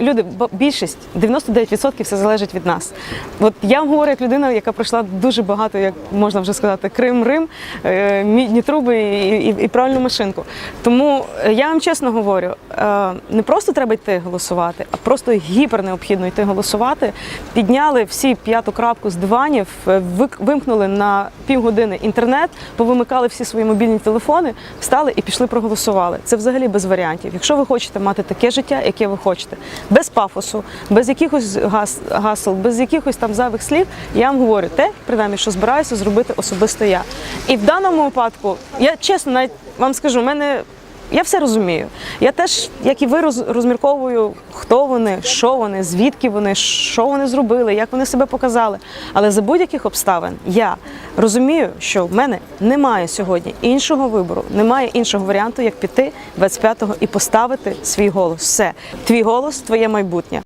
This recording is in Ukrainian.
Люди, більшість 99% все залежить від нас. От я вам говорю як людина, яка пройшла дуже багато, як можна вже сказати, Крим, Рим, е, мідні труби і, і, і правильну машинку. Тому е, я вам чесно говорю, е, не просто треба йти голосувати, а просто гіпер необхідно йти голосувати. Підняли всі п'яту крапку з диванів, вимкнули на півгодини інтернет, повимикали всі свої мобільні телефони, встали і пішли проголосували. Це взагалі без варіантів. Якщо ви хочете мати таке життя, яке ви хочете, без пафосу, без якихось гас, гасел, без якихось там зайвих слів, я вам говорю те, принаймні, що збираюся зробити особисто я. І в даному випадку, я чесно навіть вам скажу, в мене. Я все розумію. Я теж, як і ви, роз- розмірковую, хто вони, що вони, звідки вони, що вони зробили, як вони себе показали. Але за будь-яких обставин я розумію, що в мене немає сьогодні іншого вибору, немає іншого варіанту, як піти 25-го і поставити свій голос. Все, твій голос, твоє майбутнє.